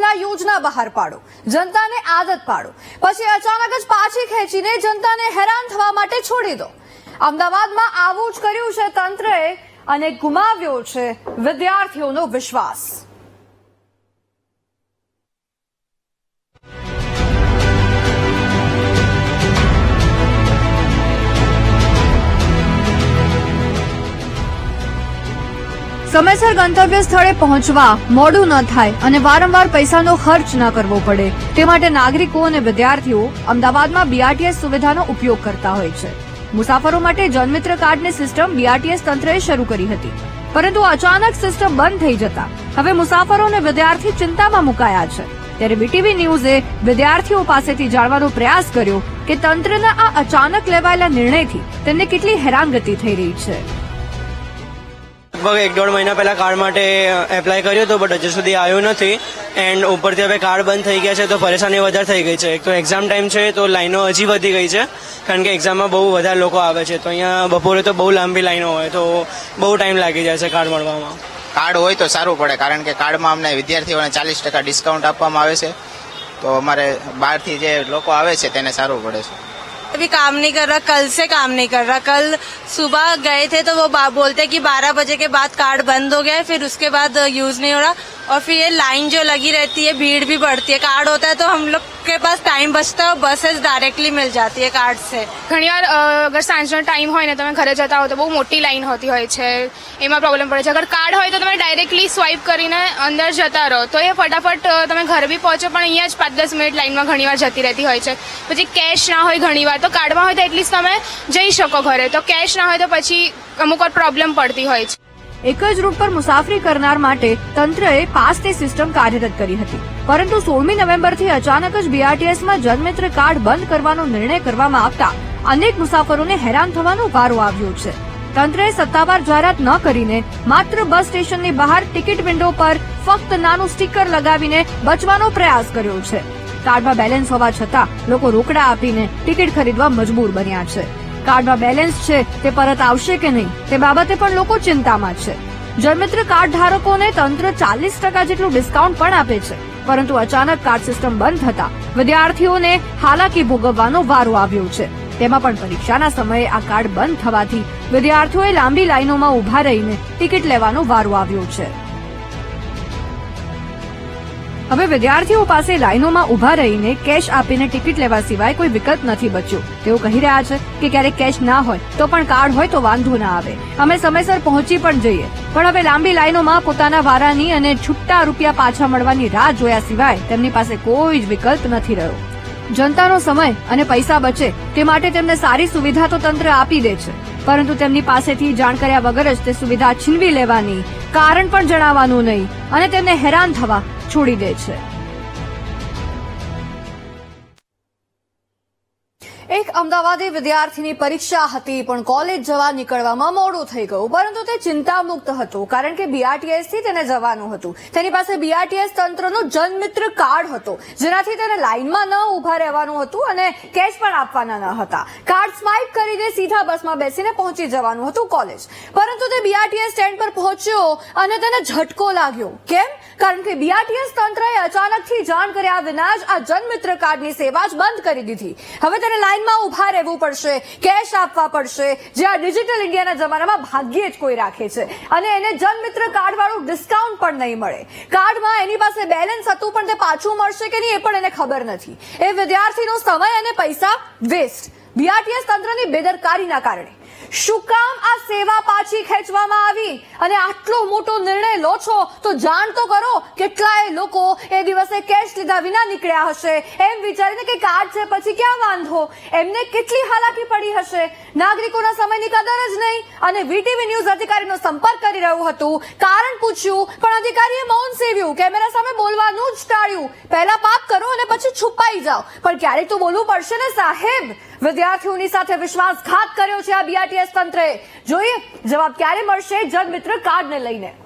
પહેલા યોજના બહાર પાડો, જનતાને આદત પાડો, પછી અચાનક જ પાછી ખેંચીને જનતાને હેરાન થવા માટે છોડી દો. અમદાવાદમાં આવું જ કર્યું છે તંત્રએ અને ગુમાવ્યો છે વિદ્યાર્થીઓનો વિશ્વાસ. સમયસર ગંતવ્ય સ્થળે પહોંચવા મોડું ન થાય અને વારંવાર પૈસાનો ખર્ચ ન કરવો પડે. તે માટે નાગરિકો અને વિદ્યાર્થીઓ અમદાવાદમાં બીઆરટીએસ સુવિધાનો ઉપયોગ કરતા હોય છે. મુસાફરો માટે જનમિત્ર કાર્ડની સિસ્ટમ બીઆરટીએસ તંત્રએ શરૂ કરી હતી. પરંતુ અચાનક સિસ્ટમ બંધ થઈ જતા હવે મુસાફરો અને વિદ્યાર્થી ચિંતામાં મુકાયા છે. ત્યારે બીટીવી ન્યૂઝે વિદ્યાર્થીઓ પાસેથી જાણવાનો પ્રયાસ કર્યો કે તંત્રના આ અચાનક લેવાયેલા નિર્ણયથી તેમને કેટલી હેરાનગતિ થઈ રહી છે. લગભગ એક દોઢ મહિના પહેલા કાર્ડ માટે એપ્લાય કર્યું હતું બટ હજુ સુધી આવ્યું નથી. એન્ડ ઉપરથી હવે કાર્ડ બંધ થઈ ગયા છે, તો પરેશાની વધારે થઈ ગઈ છે. એક તો એક્ઝામ ટાઈમ છે, તો લાઈનો હજી વધી ગઈ છે, કારણ કે એક્ઝામમાં બહુ વધારે લોકો આવે છે. તો અહીંયા બપોરે તો બહુ લાંબી લાઈનો હોય, તો બહુ ટાઈમ લાગી જાય છે કાર્ડ મળવામાં. કાર્ડ હોય તો સારું પડે, કારણ કે કાર્ડમાં અમને વિદ્યાર્થીઓને ચાલીસ ટકા ડિસ્કાઉન્ટ આપવામાં આવે છે. તો અમારે બહારથી જે લોકો આવે છે, તેને સારું પડે છે. अभी काम नहीं कर रहा, कल से काम नहीं कर रहा। कल सुबह गए थे तो वो बोलते कि 12 बजे के बाद कार्ड बंद हो गया है, फिर उसके बाद यूज़ नहीं हो रहा। और फिर ये लाइन जो लगी रहती है, भीड़ भी बढ़ती है। कार्ड होता है तो हम लोग के पास टाइम बचता है और बसेस डायरेक्टली मिल जाती है कार्ड से ઘણીવાર અ, અગર સાંજનો ટાઈમ હોય ને તમે ઘરે જતા હો તો બહુ મોટી લાઈન હોતી હોય છે એમાં પ્રોબ્લેમ પડે છે અગર કાર્ડ હોય તો તમે ડાયરેક્ટલી સ્વાઇપ કરીને અંદર જતા રહો તો એ ફટાફટ અ, તમે ઘરે બી પહોંચો પણ અહીંયા જ પાંચ દસ મિનિટ લાઈનમાં ઘણીવાર જતી રહેતી હોય છે પછી કેશ ના હોય ઘણીવાર તો કાર્ડમાં હોય તો એટલીસ્ટ તમે જઈ શકો ઘરે તો કેશ ના હોય તો પછી અમુક વાર પ્રોબ્લેમ પડતી હોય છે એક જ રૂટ પર મુસાફરી કરનાર માટે તંત્રએ પાસની સિસ્ટમ કાર્યરત કરી હતી. પરંતુ સોળમી નવેમ્બરથી અચાનક જ બીઆરટીએસમાં જનમિત્ર કાર્ડ બંધ કરવાનો નિર્ણય કરવામાં આવતા અનેક મુસાફરોને હેરાન થવાનો વારો આવ્યો છે. તંત્રએ સત્તાવાર જાહેરાત ન કરીને માત્ર બસ સ્ટેશનની બહાર ટિકિટ વિન્ડો પર ફક્ત નાનું સ્ટીકર લગાવીને બચવાનો પ્રયાસ કર્યો છે. કાર્ડમાં બેલેન્સ હોવા છતાં લોકો રોકડા આપીને ટિકિટ ખરીદવા મજબૂર બન્યા છે. કાર્ડમાં બેલેન્સ છે, તે પરત આવશે કે નહીં? તે બાબતે પણ લોકો ચિંતામાં છે. જનમિત્ર કાર્ડ ધારકોને તંત્ર ચાલીસ ટકા જેટલું ડિસ્કાઉન્ટ પણ આપે છે, પરંતુ અચાનક કાર્ડ સિસ્ટમ બંધ થતા વિદ્યાર્થીઓને હાલાકી ભોગવવાનો વારો આવ્યો છે. તેમાં પણ પરીક્ષાના સમયે આ કાર્ડ બંધ થવાથી વિદ્યાર્થીઓએ લાંબી લાઈનોમાં ઊભા રહીને ટિકિટ લેવાનો વારો આવ્યો છે. હવે વિદ્યાર્થીઓ પાસે લાઈનોમાં ઊભા રહીને કેશ આપીને ટિકિટ લેવા સિવાય કોઈ વિકલ્પ નથી બચ્યો. તેઓ કહી રહ્યા છે કે ક્યારેક કેશ ના હોય તો પણ કાર્ડ હોય તો વાંધો ના આવે. અમે સમયસર પહોંચી પણ જઈએ. પણ હવે લાંબી લાઈનોમાં પોતાના વારાની અને છુટ્ટા રૂપિયા પાછા મળવાની રાહ જોયા સિવાય તેમની પાસે કોઈ જ વિકલ્પ નથી રહ્યો. જનતાનો સમય અને પૈસા બચે તે માટે તેમને સારી સુવિધા તો તંત્ર આપી દે છે. પરંતુ તેમની પાસેથી જાણ કર્યા વગર જ તે સુવિધા છીનવી લેવાની કારણ પણ જણાવવાનું નહીં અને તેમને હેરાન થવા છોડી દે છે. અમદાવાદી વિદ્યાર્થીની પરીક્ષા હતી, પણ કોલેજ જવા નીકળવામાં મોડું થઈ ગયું. પરંતુ તે ચિંતામુક્ત હતો, કારણ કે બીઆરટીએસથી તેને જવાનું હતું. તેની પાસે બીઆરટીએસ તંત્રનો જનમિત્ર કાર્ડ હતો, જેનાથી તેને લાઇનમાં ન ઊભા રહેવાનું હતું અને કેશ પણ આપવાના ન હતા. કાર્ડ સ્વાઇપ કરીને સીધા બસમાં બેસીને પહોંચી જવાનું હતું કોલેજ. પરંતુ તે બીઆરટીએસ સ્ટેન્ડ પર પહોંચ્યો અને તેને ઝટકો લાગ્યો. કેમ? કારણ કે બીઆરટીએસ તંત્રએ અચાનકથી જાણ કર્યા વિના જ આ જનમિત્ર કાર્ડની સેવા જ બંધ કરી દીધી. હવે તેને લાઇનમાં ઊભા રહેવું પડશે કેશ આપવા પડશે. જે આ ડિજિટલ ઇન્ડિયાના જમાનામાં ભાગ્યે જ કોઈ રાખે છે. અને એને જનમિત્ર કાર્ડ વાળું ડિસ્કાઉન્ટ પણ નહીં મળે. કાર્ડમાં એની પાસે બેલેન્સ હતું, પણ તે પાછું મળશે કે નહીં એ પણ એને ખબર નથી. એ વિદ્યાર્થીનો સમય અને પૈસા વેસ્ટ બીઆરટીએસ તંત્રની બેદરકારીના કારણે. શું કામ આ સેવા પાછી ખેંચવામાં આવી? અને આટલો મોટો નિર્ણય લો છો, તો જાણ તો કરો, કેટલાય લોકો એ દિવસે કેશ લીધા વિના નીકળ્યા હશે. એમ વિચારીને કે કાર્ડ છે, પછી ક્યાં વાંધો? એમને કેટલી હાલાકી પડી હશે? નાગરિકોના સમયની કદર જ નહીં. અને વીટીવી ન્યૂઝ અધિકારીનો સંપર્ક કરી રહ્યું હતું. કારણ પૂછ્યું, પણ અધિકારીએ મૌન સેવ્યું. કેમેરા સામે બોલવાનું જ ટાળ્યું. પહેલા પાપ કરો અને પછી છુપાઈ જાઓ. પણ ક્યારેક તો બોલવું પડશે ને, સાહેબ? વિદ્યાર્થીઓની સાથે વિશ્વાસઘાત કર્યો છે આ બીઆરટીએસ તંત્રે. જોઈએ, જવાબ ક્યારે મળશે? જનમિત્ર કાર્ડને લઈને.